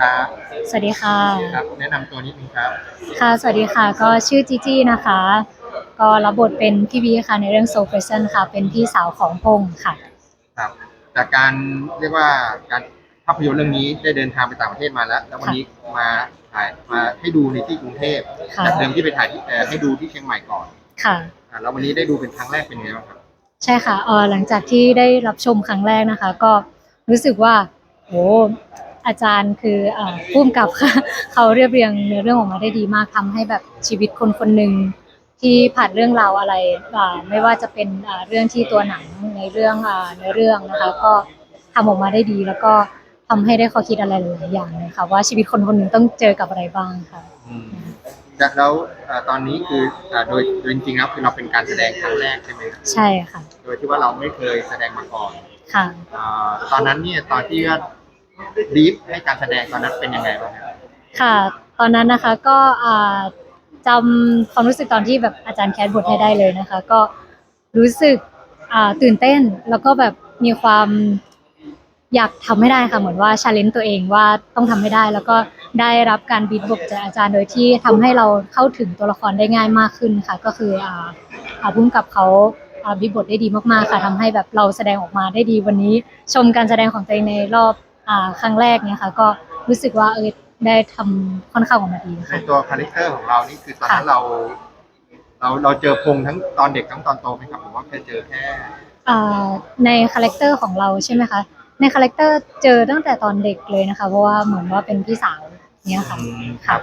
ครับสวัสดีค่ะ ครับแนะนำตัวนิดนึงครับค่ะ สวัสดีค่ะ ก็ชื่อจีจี้นะคะ ก็รับบทเป็นพี่บีค่ะในเรื่อง Soul Person ค่ะ เป็นพี่สาวของพงษ์ค่ะ ครับจากการเรียกว่าการภาพยนตร์เรื่องนี้ได้เดินทางไปต่างประเทศมาแล้ว แล้ววันนี้มาถ่ายมาให้ดูในที่กรุงเทพค่ะ จากเดิมที่ไปถ่ายที่เอ่อให้ดูที่เชียงใหม่ก่อนค่ะ อ่าแล้ววันนี้ได้ดูเป็นครั้งแรกเป็นไงบ้างครับใช่ค่ะเออหลังจากที่ได้รับชมครั้งแรกนะคะ ก็รู้สึกว่าโอ้ อาจารย์คือเอ่อผู้กำกับค่ะเขาเรียบเรียงเนื้อเรื่องออกมาได้ดีมากทำให้แบบชีวิตคนคนหนึ่งที่ผ่านเรื่องราวอะไรอ่าไม่ว่าจะเป็นอ่าเรื่องที่ตัวหนังในเรื่องอ่าในเรื่องนะคะก็ทำออกมาได้ดีแล้วก็ทำให้ได้ข้อคิดอะไรหลายๆอย่างเลยค่ะว่าชีวิตคนคนหนึ่งต้องเจอกับอะไรบ้างค่ะอืมจากแล้วอ่าตอนนี้คืออ่าโดยโดยจริงๆแล้วคือเราเป็นการแสดงครั้งแรกใช่ไหมครับใช่ค่ะ โดยที่ว่าเราไม่เคยแสดงมาก่อนค่ะอ่าตอนนั้นเนี่ยตอนที่ว่า บีฟให้การแสดงตอนนั้นเป็นยังไงบ้างครับค่ะ ตอนนั้นนะคะก็อ่าจำความรู้สึกตอนที่แบบอาจารย์แคสบทให้ได้เลยนะคะ ก็รู้สึกอ่าตื่นเต้นแล้วก็แบบมีความอยากทำให้ได้ค่ะเหมือนว่าชาเลนจ์ตัวเองว่าต้องทำให้ได้ แล้วก็ได้รับการบีทบทจากอาจารย์โดยที่ทำให้เราเข้าถึงตัวละครได้ง่ายมากขึ้นค่ะ ก็คืออ่าอ่าพุ่มกับเขาอ่าบีทบทได้ดีมากๆค่ะทำให้แบบเราแสดงออกมาได้ดีวันนี้ ชมการแสดงของตัวเองในรอบ ครั้งแรกเนี่ยค่ะ ก็รู้สึกว่าเออได้ทำค่อนข้างออกมาดีในค่ะ ตัวคาแรคเตอร์ของเรานี่คือตอนนั้นเรา เราเราเจอพงทั้งตอนเด็กทั้งตอนโตไหมครับหรือว่าแค่เจอแค่ อ่าในคาแรคเตอร์ของเราใช่ไหมคะ ในคาแรคเตอร์เจอตั้งแต่ตอนเด็กเลยนะคะ เพราะว่าเหมือนว่าเป็นพี่สาวเนี่ยค่ะ ครับ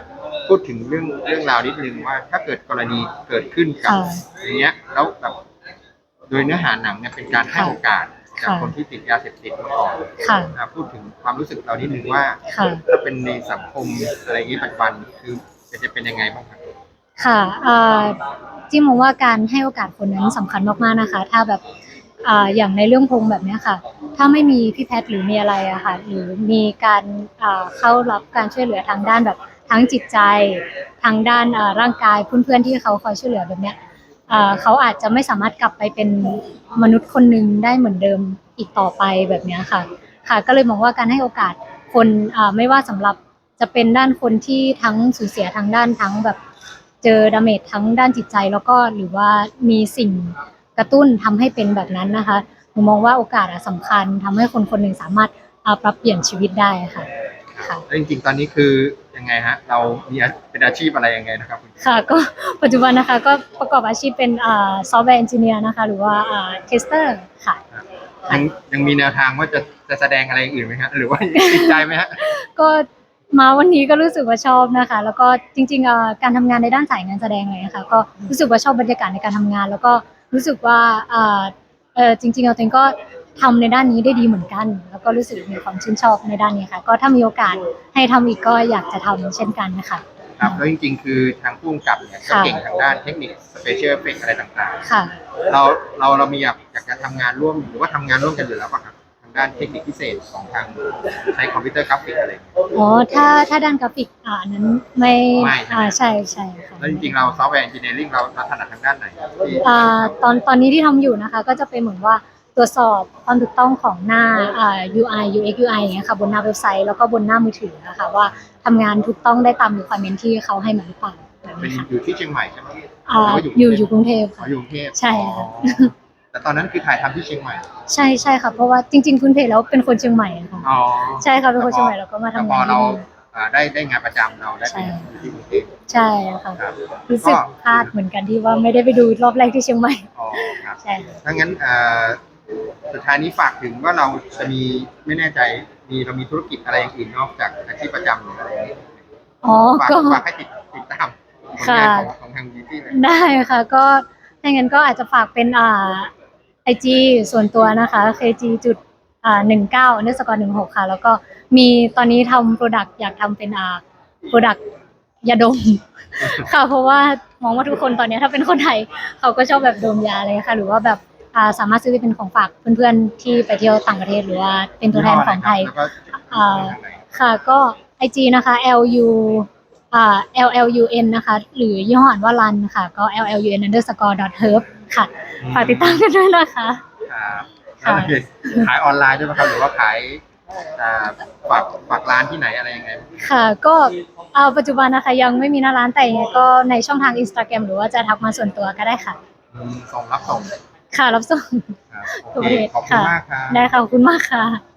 พูดถึงเรื่องเรื่องราวนิดนึงว่าถ้าเกิดกรณีเกิดขึ้นกับค่ะอย่างเงี้ยแล้วแบบโดยเนื้อหาหนังเนี่ยเป็นการให้ค่ะ โอกาส กับค่ะคนที่ติดยาเสพติดมาก่อนค่ะอ่าพูดถึงความรู้สึกเรานิดนึงว่า ค่ะ ถ้าเป็นในสังคมอะไรอย่างนี้ปัจจุบันคือจะจะเป็นยังไงบ้างครับ ค่ะอ่าจิ้มมองว่าการให้โอกาสคนนั้นสำคัญมากๆนะคะ ถ้าแบบอ่าอย่างในเรื่องพงแบบเนี้ยค่ะ ถ้าไม่มีพี่แพทย์หรือมีอะไรอะค่ะ หรือมีการอ่าเข้ารับการช่วยเหลือทางด้านแบบทั้งจิตใจ ทางด้านอ่าร่างกายเพื่อนๆที่เขาคอยช่วยเหลือแบบเนี้ยอ่า เขาอาจจะไม่สามารถกลับไปเป็นมนุษย์คนหนึ่งได้เหมือนเดิมอีกต่อไปแบบนี้ค่ะ ค่ะก็เลยมองว่าการให้โอกาสคนไม่ว่าสำหรับจะเป็นด้านคนที่ทั้งสูญเสียทางด้านทั้งแบบเจอดาเมจทั้งด้านจิตใจแล้วก็หรือว่ามีสิ่งกระตุ้นทำให้เป็นแบบนั้นนะคะหนูมองว่าโอกาสอะสำคัญทำให้คนคนหนึ่งสามารถอ่าปรับเปลี่ยนชีวิตได้ค่ะ ค่ะแล้วจริงๆ ตอนนี้คือยังไงฮะ เรามีอาเป็นอาชีพอะไรยังไงนะครับคุณค่ะก็ปัจจุบันนะคะก็ประกอบอาชีพเป็นซอฟต์แวร์เอนจิเนียร์นะคะ หรือว่าเทสเตอร์ค่ะยังยังมีแนวทางว่าจะจะแสดงอะไรอย่างอื่นไหมฮะหรือว่าติดใจไหมฮะก็มาวันนี้ก็รู้สึกว่าชอบนะคะ แล้วก็จริงๆเอ่อการทำงานในด้านสายงานแสดงเลยนะคะก็รู้สึกว่าชอบบรรยากาศในการทำงาน แล้วก็รู้สึกว่าเอ่อเออจริงๆเราตัวเองก็ ทำในด้านนี้ได้ดีเหมือนกัน แล้วก็รู้สึกมีความชื่นชอบในด้านนี้ค่ะ ก็ถ้ามีโอกาสให้ทำอีกก็อยากจะทำเช่นกันนะคะครับแล้วจริงๆ คือทางผู้กำกับเนี่ยก็ค่ะเก่งทางด้านเทคนิคสเปเชียลเอฟเฟกอะไรต่างค่ะๆเราเราเรามีอยากอยากจะทำงานร่วมหรือว่าทำงานร่วมกันอยู่แล้วป่ะครับทางด้านเทคนิคพิเศษของทางใช้คอมพิวเตอร์กราฟิกอะไรอย่างเงี้ยอ๋อถ้าถ้าด้านกราฟิกอ่านั้นไม่ไม่ใช่ไหมอ่าใช่ใช่ค่ะแล้วจริงๆ เราซอฟต์แวร์เอนจิเนียริ่งเราเราถนัดทางด้านไหนที่อ่าตอนตอนนี้ที่ทำอยู่นะคะ ก็จะเป็นเหมือนว่า ตรวจสอบความถูกต้องของหน้าอ่า UI UX UI อย่างเงี้ยค่ะบนหน้าเว็บไซต์แล้วก็บนหน้ามือถือนะคะว่าทำงานถูกต้องได้ตาม requirement ที่เขาให้มาหรือเปล่าแบบเป็นนี้ค่ะอยู่ที่เชียงใหม่ใช่ไหมอ่าหรืว่าอยู่อยู่กรุงเทพอ๋อค่ะ อยู่กรุงเทพใช่ค่ะ อ๋อแต่ตอนนั้นคือถ่ายทำที่เชียงใหม่ใช่ใช่ค่ะเพราะว่าจริงๆคุณเพจแล้วเป็นคนเชียงใหม่อะค่ะอ๋อใช่ค่ะเป็นคนเชียงใหม่แล้วก็มาทำแต่พงาอนเราที่นี่ อ่าได้ได้งานประจำเราได้ไปใช่ อยู่ที่กรุงเทพใช่ค่ะ ครับ รู้สึกพลาดเหมือนกันที่ว่าไม่ได้ไปดูรอบแรกที่เชียงใหม่ อ๋อครับใช่ค่ะถ้างั้นเอ่อ สุดท้ายนี้ฝากถึงว่าเราจะมีไม่แน่ใจมีเรามีธุรกิจอะไรอย่างอื่นนอกจากอาชีพประจำหรืออะไรอย่างนี้อ๋อฝากก็ ฝากให้ติดติดตามผลค่ะงานของของทางบีตี้เลยได้ค่ะก็ถ้างั้นก็อาจจะฝากเป็นอ่าไอจีส่วนตัวนะคะ kg จุดอ่าหนึ่งเก้าเนื้อสกอร์หนึ่งหกค่ะ แล้วก็มีตอนนี้ทำโปรดักต์อยากทำเป็นอ่าโปรดักต์ยาดม ค่ะเพราะว่ามองว่าทุกคนตอนนี้ถ้าเป็นคนไทย เขาก็ชอบแบบดมยาเลยค่ะ หรือว่าแบบอ่า สามารถซื้อไปเป็นของฝากเพื่อนๆที่ไปเที่ยวต่างประเทศหรือว่าเป็นตัวแทนของไทยค่ะก็ไอจีนะคะ L U L L U N นะคะ หรือย่ออ่านว่ารันค่ะ ก็ L L U N underscore herb ค่ะฝากติดตามกันด้วยนะคะขายออนไลน์ด้วยไหมครับหรือว่าขายฝากฝากร้านที่ไหนอะไรยังไง ค่ะ ก็เอาปัจจุบันนะคะยังไม่มีหน้าร้านแต่ก็ในช่องทางอินสตาแกรมหรือว่าจะทักมาส่วนตัวก็ได้ค่ะส่งรับส่ง ค่ะรับส่งโอเคขอบคุณมากค่ะได้ค่ะขอบคุณมากค่ะ